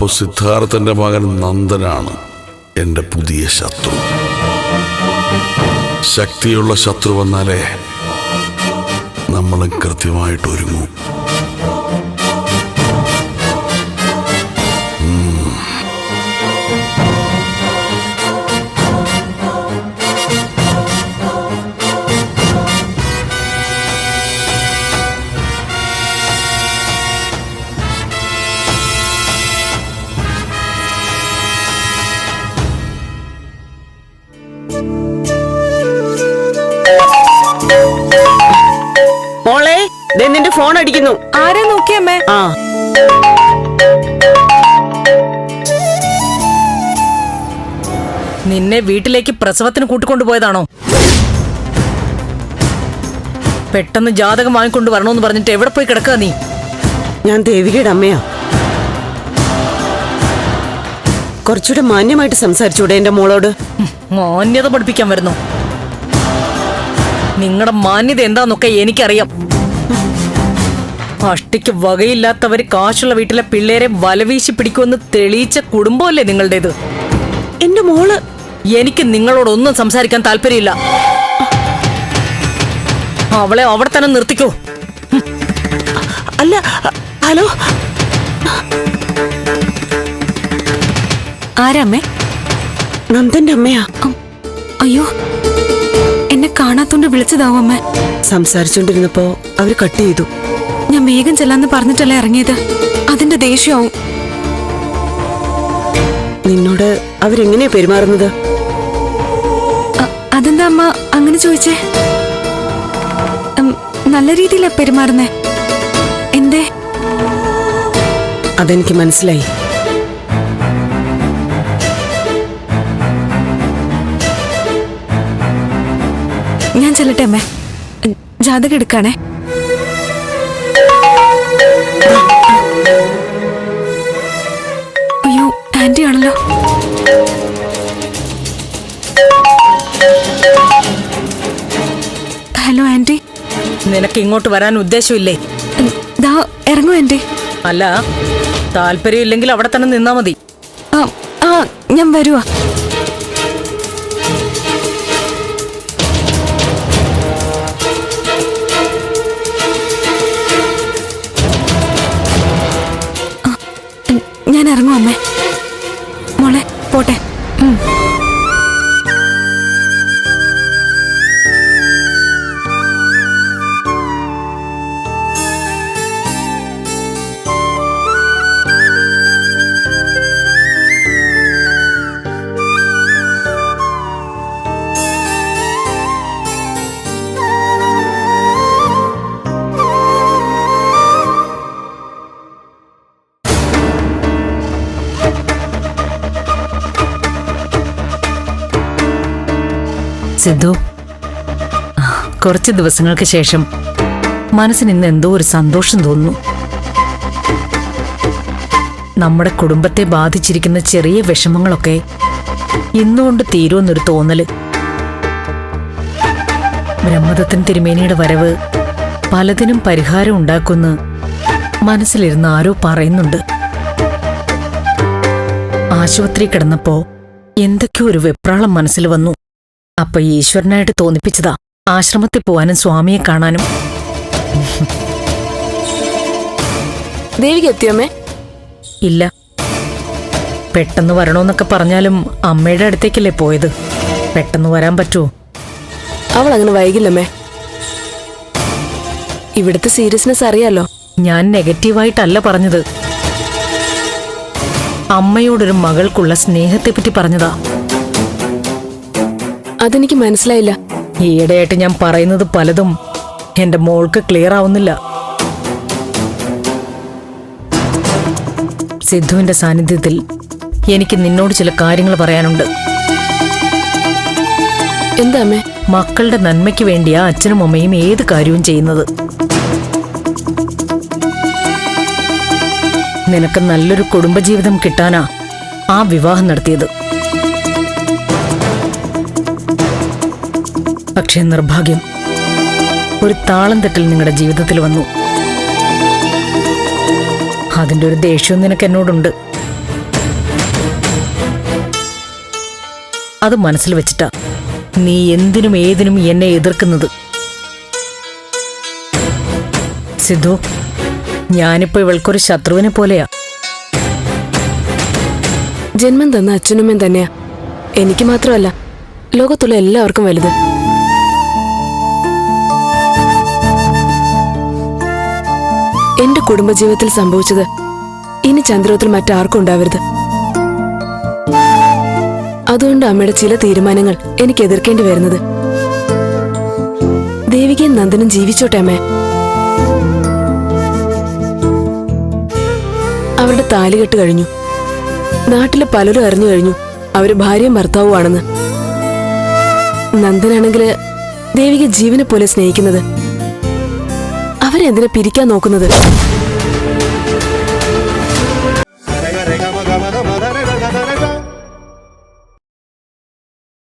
അപ്പോ സിദ്ധാർത്ഥന്റെ മകൻ നന്ദനാണ് എന്റെ പുതിയ ശത്രു. ശക്തിയുള്ള ശത്രു വന്നാലേ നമ്മളും കൃത്യമായിട്ട് ഒരുങ്ങും. മോളെ നിന്റെ ഫോൺ അടിക്കുന്നു. ആരെ നോക്കിയമ്മേ ആ. നിന്നെ വീട്ടിലേക്ക് പ്രസവത്തിന് കൂട്ടിക്കൊണ്ടുപോയതാണോ പെട്ടെന്ന് ജാതകം വാങ്ങിക്കൊണ്ട് വരണോന്ന് പറഞ്ഞിട്ട് എവിടെ പോയി കിടക്കുക നീ? ഞാൻ ദേവികയുടെ അമ്മയാ. കുറച്ചുകൂടെ മാന്യമായിട്ട് സംസാരിച്ചൂടെ എന്റെ മോളോട്? മാന്യത പഠിപ്പിക്കാൻ വരുന്നു. നിങ്ങളുടെ മാന്യത എന്താന്നൊക്കെ എനിക്കറിയാം. അഷ്ടിക്ക് വകയില്ലാത്തവര് കാശുള്ള വീട്ടിലെ പിള്ളേരെ വലവീശി പിടിക്കുമെന്ന് തെളിയിച്ച കുടുംബമല്ലേ നിങ്ങളുടേത്? എന്റെ മോൾ. എനിക്ക് നിങ്ങളോടൊന്നും സംസാരിക്കാൻ താല്പര്യമില്ല. അവളെ അവിടെ തന്നെ നിർത്തിക്കോ. അല്ല ഹലോ. ആരമ്മേ നന്ദന്റെ അമ്മയാ അയ്യോ എന്നെ കാണാത്തോണ്ട് വിളിച്ചതാവും അമ്മ. സംസാരിച്ചോണ്ടിരുന്നപ്പോ അവർ കട്ട് ചെയ്തു. ഞാൻ വേഗം ചെല്ലാന്ന് പറഞ്ഞിട്ടല്ലേ ഇറങ്ങിയത്? അതിന്റെ ദേഷ്യമാവും. നിന്നോട് അവരെങ്ങനെയാ പെരുമാറുന്നത്? അതെന്താ അമ്മ അങ്ങനെ ചോദിച്ചേ? നല്ല രീതിയിലാ പെരുമാറുന്നേ. എന്തേ? അതെനിക്ക് മനസ്സിലായി. ഞാൻ ചെല്ലട്ടെ അമ്മേ. ജാതക എടുക്കാണേ. അയ്യോ ആന്റി ആണല്ലോ ഹലോ ആന്റി. നിനക്ക് ഇങ്ങോട്ട് വരാൻ ഉദ്ദേശമില്ലേ? ദാ ഇറങ്ങൂ ആന്റി. അല്ല താല്പര്യമില്ലെങ്കിൽ അവിടെ തന്നെ നിന്നാ മതി. ആ ആ ഞാൻ വരുവാ. സിദ്ധു കുറച്ച് ദിവസങ്ങൾക്ക് ശേഷം മനസ്സിന് ഇന്ന് എന്തോ ഒരു സന്തോഷം തോന്നുന്നു. നമ്മുടെ കുടുംബത്തെ ബാധിച്ചിരിക്കുന്ന ചെറിയ വിഷമങ്ങളൊക്കെ ഇന്നുകൊണ്ട് തീരുമെന്നൊരു തോന്നൽ. ബ്രഹ്മദത്തൻ തിരുമേനിയുടെ വരവ് പലതിനും പരിഹാരം ഉണ്ടാക്കുമെന്ന് മനസ്സിലിരുന്ന് ആരോ പറയുന്നുണ്ട്. ആശുപത്രി കിടന്നപ്പോ എന്തൊക്കെയോ ഒരു വെപ്രാളം മനസ്സിൽ വന്നു. അപ്പൊ ഈശ്വരനായിട്ട് തോന്നിപ്പിച്ചതാ. ആശ്രമത്തിൽ പോവാനും സ്വാമിയെ കാണാനും. ദേവിക എത്തിയമ്മേ ഇല്ല. പെട്ടെന്ന് വരണോന്നൊക്കെ പറഞ്ഞാലും അമ്മയുടെ അടുത്തേക്കല്ലേ പോയത്. പെട്ടെന്ന് വരാൻ പറ്റുമോ അവൾ അങ്ങനെ വൈകില്ലമ്മേ. ഇവിടുത്തെ സീരിയസ്നെസ് അറിയാലോ? ഞാൻ നെഗറ്റീവായിട്ടല്ല പറഞ്ഞത്. അമ്മയോടൊരു മകൾക്കുള്ള സ്നേഹത്തെപ്പറ്റി പറഞ്ഞതാ. അതെനിക്ക് മനസ്സിലായില്ല. ഈയിടെയായിട്ട് ഞാൻ പറയുന്നത് പലതും എന്റെ മോൾക്ക് ക്ലിയർ ആവുന്നില്ല. സിദ്ധുവിന്റെ സാന്നിധ്യത്തിൽ എനിക്ക് നിന്നോട് ചില കാര്യങ്ങൾ പറയാനുണ്ട്. എന്താ അമ്മേ? മക്കളുടെ നന്മയ്ക്ക് വേണ്ടിയാ അച്ഛനും അമ്മയും ഏത് കാര്യവും ചെയ്യുന്നത്. നിനക്ക് നല്ലൊരു കുടുംബജീവിതം കിട്ടാനാ ആ വിവാഹം നടത്തിയത്. പക്ഷേ നിർഭാഗ്യം ഒരു താളം തെറ്റൽ നിങ്ങളുടെ ജീവിതത്തിൽ വന്നു. അതിന്റെ ഒരു ദേഷ്യവും നിനക്ക് എന്നോടുണ്ട്. അത് മനസ്സിൽ വെച്ചിട്ടാ. നീ എന്തിനും ഏതിനും എന്നെ എതിർക്കുന്നത്. സിദ്ധു ഞാനിപ്പോ ഇവൾക്കൊരു ശത്രുവിനെ പോലെയാ. ജന്മം തന്ന അച്ഛനുമ്മൻ തന്നെയാ. എനിക്ക് മാത്രമല്ല ലോകത്തുള്ള എല്ലാവർക്കും വലുത്. എന്റെ കുടുംബജീവിതത്തിൽ സംഭവിച്ചത് ഇനി ചന്ദ്രോത്തിൽ മറ്റാർക്കും ഉണ്ടാവരുത്. അതുകൊണ്ട് അമ്മയുടെ ചില തീരുമാനങ്ങൾ എനിക്ക് എതിർക്കേണ്ടി വരുന്നത്. ദേവികയും നന്ദനും ജീവിച്ചോട്ടെ അമ്മേ. അവരുടെ താലികെട്ട് കഴിഞ്ഞു. നാട്ടിലെ പലരും അറിഞ്ഞു കഴിഞ്ഞു അവർ ഭാര്യയും ഭർത്താവുമാണെന്ന്. നന്ദനാണെങ്കിൽ ദേവിക ജീവനെ പോലെ സ്നേഹിക്കുന്നത് അവരെന്തിനെ പിരിക്കാൻ നോക്കുന്നത്?